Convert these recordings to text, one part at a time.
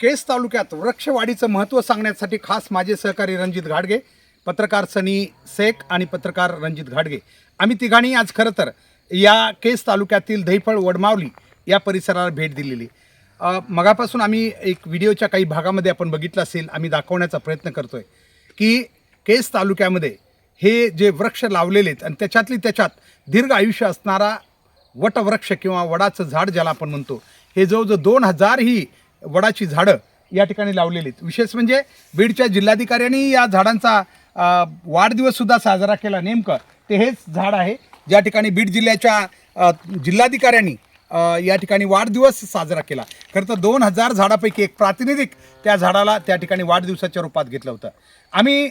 केस तालुक्यात वृक्षवाढीचं महत्त्व सांगण्यासाठी खास माझे सहकारी रणजित घाडगे पत्रकार सनी शेख आणि पत्रकार रणजित घाडगे. आम्ही तिघांनी आज खरं तर या केस तालुक्यातील दहीफळ वडमावली या परिसराला भेट दिलेली. मगापासून आम्ही एक व्हिडिओच्या काही भागामध्ये आपण बघितलं असेल आम्ही दाखवण्याचा प्रयत्न करतोय की केस तालुक्यामध्ये हे जे वृक्ष लावलेले आहेत आणि त्याच्यातली त्याच्यात दीर्घ आयुष्य असणारा वटवृक्ष किंवा वडाचं झाड ज्याला आपण म्हणतो हे जवळजवळ दोन हजारही वडाची झाडं या ठिकाणी लावलेली आहेत. विशेष म्हणजे बीडच्या जिल्हाधिकाऱ्यांनी या झाडांचा वाढदिवससुद्धा साजरा केला. नेमकं ते हेच झाड आहे. ज्या ठिकाणी बीड जिल्ह्याच्या जिल्हाधिकाऱ्यांनी या ठिकाणी वाढदिवस साजरा केला. खरं तर दोन हजार झाडापैकी एक प्रातिनिधिक त्या झाडाला त्या ठिकाणी वाढदिवसाच्या रूपात घेतलं होतं. आम्ही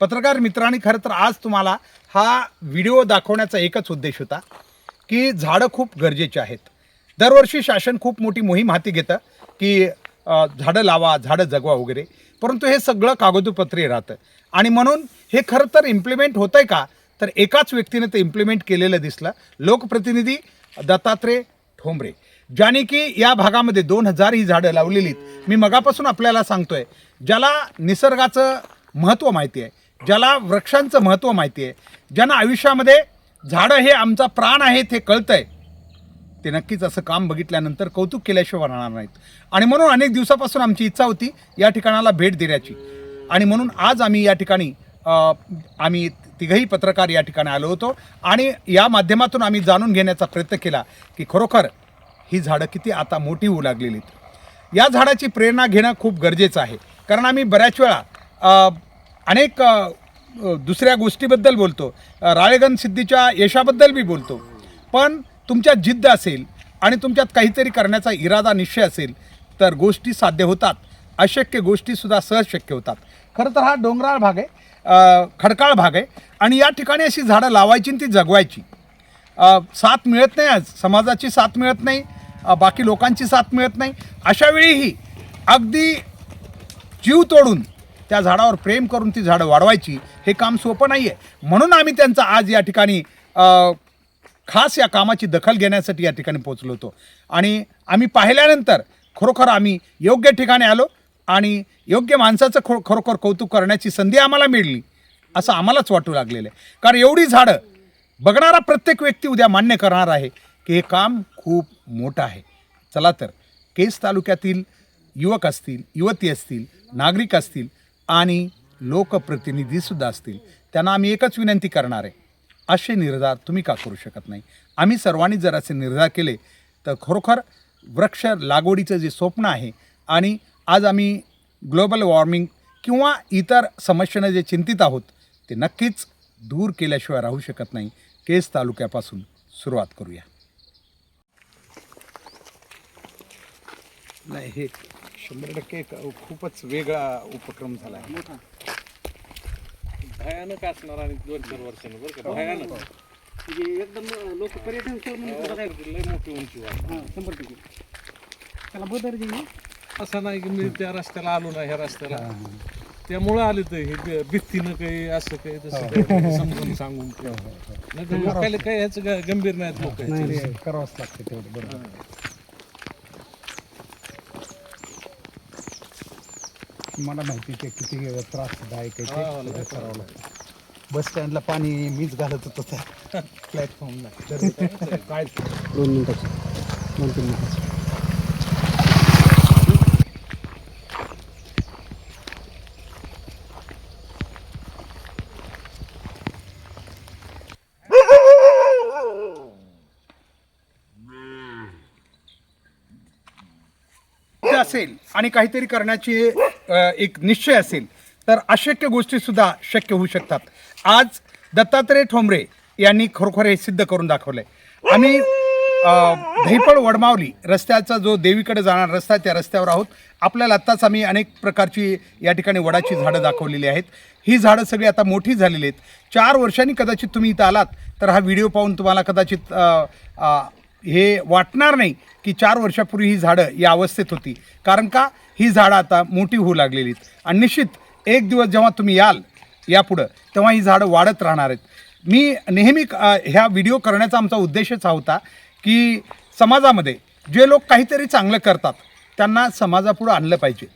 पत्रकार मित्रांनी खरं तर आज तुम्हाला हा व्हिडिओ दाखवण्याचा एकच उद्देश होता की झाडं खूप गरजेची आहेत. दरवर्षी शासन खूप मोठी मोहीम हाती घेतं. की झाडं लावा झाडं जगवा वगैरे. परंतु हे सगळं कागदोपत्री राहतं. आणि म्हणून हे खरं तर इम्प्लिमेंट होतं आहे का? तर एकाच व्यक्तीने ते इम्प्लिमेंट केलेलं दिसलं. लोकप्रतिनिधी दत्तात्रय ठोंबरे. ज्याने की या भागामध्ये दोन हजार ही झाडं लावलेली आहेत मी मगापासून आपल्याला सांगतोय ज्याला निसर्गाचं महत्त्व माहिती आहे ज्याला वृक्षांचं महत्त्व माहिती आहे ज्यांना आयुष्यामध्ये झाडं हे आमचा प्राण आहे ते कळतंय. ते नक्कीच असं काम बघितल्यानंतर कौतुक केल्याशिवाय राहणार नाहीत. आणि म्हणून अनेक दिवसापासून आमची इच्छा होती या ठिकाणाला भेट देण्याची. आणि म्हणून आज आम्ही या ठिकाणी आम्ही तिघही पत्रकार या ठिकाणी आलो होतो. आणि या माध्यमातून आम्ही जाणून घेण्याचा प्रयत्न केला की खरोखर ही झाडं किती आता मोठी होऊ लागलेली आहेत. या झाडाची प्रेरणा घेणं खूप गरजेचं आहे. कारण आम्ही बऱ्याच वेळा अनेक दुसऱ्या गोष्टीबद्दल बोलतो. अ, राळेगण सिद्धीच्या यशाबद्दल बी बोलतो. पण तुमच्यात जिद्द असेल आणि तुमच्यात काहीतरी करण्याचा इरादा निश्चय असेल तर गोष्टी साध्य होतात. अशक्य गोष्टीसुद्धा सहज शक्य होतात. खरं तर हा डोंगराळ भाग आहे खडकाळ भाग आहे आणि या ठिकाणी अशी झाडं लावायची आणि ती जगवायची. साथ मिळत नाही आज. समाजाची साथ मिळत नाही. बाकी लोकांची साथ मिळत नाही. अशा वेळीही अगदी जीव तोडून त्या झाडावर प्रेम करून ती झाडं वाढवायची हे काम सोपं नाही आहे म्हणून आम्ही त्यांचा आज या ठिकाणी खास या कामाची दखल घेण्यासाठी या ठिकाणी पोचलो होतो. आणि आम्ही पाहिल्यानंतर खरोखर आम्ही योग्य ठिकाणी आलो आणि योग्य माणसाचं खो खरोखर कौतुक करण्याची संधी आम्हाला मिळली असं आम्हालाच वाटू लागलेलं आहे. कारण एवढी झाडं बघणारा प्रत्येक व्यक्ती उद्या मान्य करणार आहे की हे काम खूप मोठं आहे. चला तर केस तालुक्यातील युवक असतील युवती असतील नागरिक असतील आणि लोकप्रतिनिधीसुद्धा असतील त्यांना आम्ही एकच विनंती करणार आहे. असे निर्धार तुम्ही का करू शकत नाही? आम्ही सर्वांनी जर असे निर्धार केले तर खरोखर वृक्ष लागवडीचं जे स्वप्न आहे आणि आज आम्ही ग्लोबल वॉर्मिंग किंवा इतर समस्येनं जे चिंतित आहोत ते नक्कीच दूर केल्याशिवाय राहू शकत नाही. केस तालुक्यापासून सुरुवात करूया. नाही हे शंभर टक्के खूपच वेगळा उपक्रम झाला आहे. भयानक असणार आणि दोन चार वर्षांनी बरं का? भयानक. म्हणजे एकदम लोक पर्यटन स्थळ म्हणून हो, लय मोठी उंची वाढ हां शंभर टक्के. त्याला बदल घेऊन असं नाही की मी त्या रस्त्याला आलो ना ह्या रस्त्याला. त्यामुळं आले तर हे भित्तीनं काही असं काही तसं काही समजून सांगून. नाही तर लोकायला काही ह्याचं ग- गंभीर नाहीत लोक. नाही करावंच लागतं तेवढं बरोबर. मला माहिती आहे किती त्रासदायक हा, आहे ते करावं लागतं. बस स्टँडला पाणी मीच घालत होतो त्या प्लॅटफॉर्मला काय दोन मिनिटाची दोन तीन मिनिटाची असेल आणि काहीतरी करण्याची एक निश्चय असेल तर अशक्य गोष्टीसुद्धा शक्य होऊ शकतात. आज दत्तात्रय ठोंबरे यांनी खरोखर हे सिद्ध करून दाखवलंय. आम्ही धैपळ वडमावली रस्त्याचा जो देवीकडे जाणार रस्ता आहे त्या रस्त्यावर आहोत. आपल्याला आत्ताच आम्ही अनेक प्रकारची या ठिकाणी वडाची झाडं दाखवलेली आहेत. ही झाडं सगळी आता मोठी झालेली आहेत. चार वर्षांनी कदाचित तुम्ही इथं आलात तर हा व्हिडिओ पाहून तुम्हाला कदाचित हे वाटणार नाही. की चार वर्षापूर्वी ही झाडं या अवस्थेत होती. कारण का? ही झाडं आता मोठी होऊ लागलेली आहेत आणि निश्चित एक दिवस जेव्हा तुम्ही याल यापुढं तेव्हा ही झाडं वाढत राहणार आहेत. मी नेहमी ह्या व्हिडिओ करण्याचा आमचा उद्देशच हा होता की समाजामध्ये जे लोक काहीतरी चांगलं करतात त्यांना समाजापुढं आणलं पाहिजे.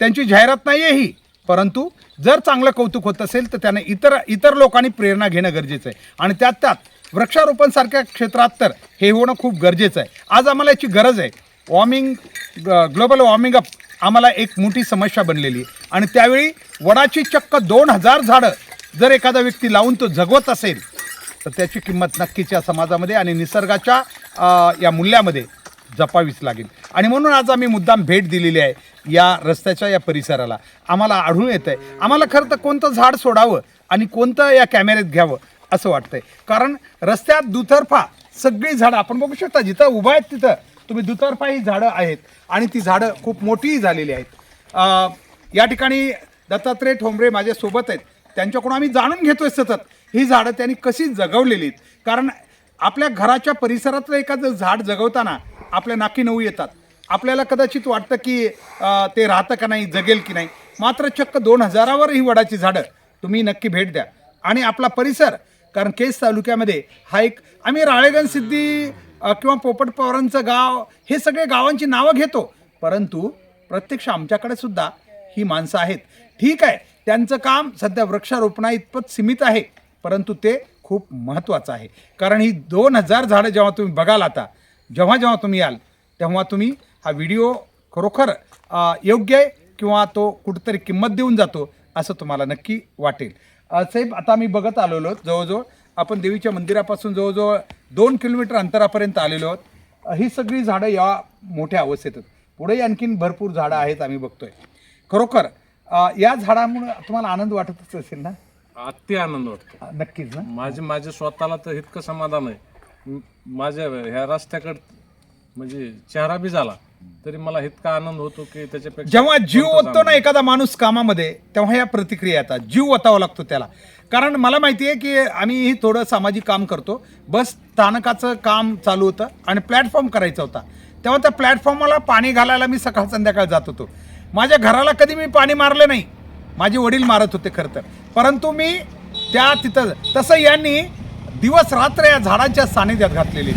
त्यांची जाहिरात नाही आहे ही. परंतु जर चांगलं कौतुक होत असेल तर त्याने इतर इतर लोकांनी प्रेरणा घेणं गरजेचं आहे. आणि त्यात त्यात वृक्षारोपणसारख्या क्षेत्रात तर हे होणं खूप गरजेचं आहे. आज आम्हाला याची गरज आहे. वॉर्मिंग ग्लोबल वॉर्मिंग अप आम्हाला एक मोठी समस्या बनलेली आहे. आणि त्यावेळी वडाची चक्क दोन हजार झाडं जर एखादा व्यक्ती लावून तो जगवत असेल तर त्याची किंमत नक्कीच या समाजामध्ये आणि निसर्गाच्या या मूल्यामध्ये जपावीच लागेल. आणि म्हणून आज आम्ही मुद्दाम भेट दिलेली आहे या रस्त्याच्या या परिसराला. आम्हाला आढळून येतं आहे आम्हाला खरं तर कोणतं झाड सोडावं आणि कोणतं या कॅमेऱ्यात घ्यावं असं वाटतंय. कारण रस्त्यात दुतर्फा सगळी झाडं आपण बघू शकता जिथं उभा आहेत तिथं तुम्ही दुतर्फा ही झाडं आहेत आणि ती झाडं खूप मोठीही झालेली आहेत. या ठिकाणी दत्तात्रय ठोंबरे माझ्यासोबत आहेत. त्यांच्याकडून आम्ही जाणून घेतोय सतत ही झाडं त्यांनी कशी जगवलेली आहेत कारण आपल्या घराच्या परिसरातलं एखादं झाड जगवताना आपल्या नाकी नऊ येतात. आपल्याला कदाचित वाटतं की ते राहतं का नाही जगेल की नाही. मात्र चक्क दोन हजारावर ही वडाची झाडं तुम्ही नक्की भेट द्या. आणि आपला परिसर कारण केस तालुक्यामध्ये हा एक आम्ही राळेगण सिद्धी किंवा पोपट पवारांचं गाव हे सगळे गावांची नावं घेतो. परंतु प्रत्यक्ष आमच्याकडे सुद्धा ही माणसं आहेत. ठीक आहे त्यांचं काम सध्या वृक्षारोपणा इतपत सीमित आहे परंतु ते खूप महत्त्वाचं आहे. कारण ही दोन हजार झाडं जेव्हा तुम्ही बघाल आता जेव्हा जेव्हा तुम्ही याल तेव्हा तुम्ही हा व्हिडिओ खरोखर योग्य आहे किंवा तो कुठंतरी किंमत देऊन जातो असं तुम्हाला नक्की वाटेल. साहेब आता आम्ही बघत आलेलो आहोत जवळजवळ. आपण देवीच्या मंदिरापासून जवळजवळ दोन किलोमीटर अंतरापर्यंत आलेलो आहोत. ही सगळी झाडं या मोठ्या अवस्थेत आहेत. पुढेही आणखीन भरपूर झाडं आहेत आम्ही बघतोय. खरोखर या झाडामुळे तुम्हाला आनंद वाटतच असेल ना? अति आनंद वाटतो. नक्कीच ना? माझे माझे स्वतःला तर इतकं समाधान आहे. माझ्या ह्या रस्त्याकडे म्हणजे चेहरा बी झाला. तरी मला इतका आनंद होतो की त्याच्यापेक्षा जेव्हा जीव ओततो ना एखादा माणूस कामामध्ये तेव्हा या प्रतिक्रिया येतात. जीव ओतावा लागतो त्याला. कारण मला माहिती आहे की आम्ही थोडं सामाजिक काम करतो. बस स्थानकाचं काम चालू होतं आणि प्लॅटफॉर्म करायचा होता. तेव्हा त्या प्लॅटफॉर्मला पाणी घालायला मी सकाळ संध्याकाळ जात होतो. माझ्या घराला कधी मी पाणी मारलं नाही. माझे वडील मारत होते खरं तर. परंतु मी त्या तिथं तसं यांनी दिवस रात्र या झाडांच्या सानिध्यात घातलेली.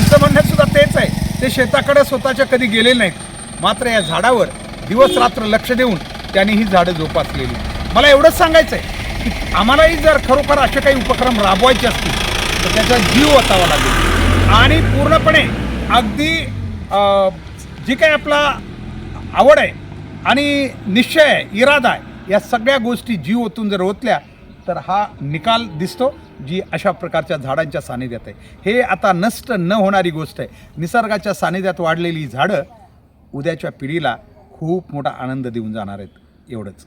यांचं म्हणणं सुद्धा तेच आहे. ते शेताकडे स्वतःच्या कधी गेले नाहीत. मात्र या झाडावर दिवस रात्र लक्ष देऊन त्यांनी ही झाडं जोपासलेली. मला एवढंच सांगायचं आहे की आम्हालाही जर खरोखर असे काही उपक्रम राबवायचे असतील तर त्याचा जीव असावा लागेल. आणि पूर्णपणे अगदी जी काही आपला आवड आहे आणि निश्चय आहे इरादा आहे या सगळ्या गोष्टी जीव ओतून जर ओतल्या तर हा निकाल दिसतो. जी अशा प्रकारच्या झाडांच्या सानिध्यात आहे. हे आता नष्ट न होणारी गोष्ट आहे. निसर्गाच्या सानिध्यात वाढलेली झाडं उद्याच्या पिढीला खूप मोठा आनंद देऊन जाणार आहेत. एवढंच.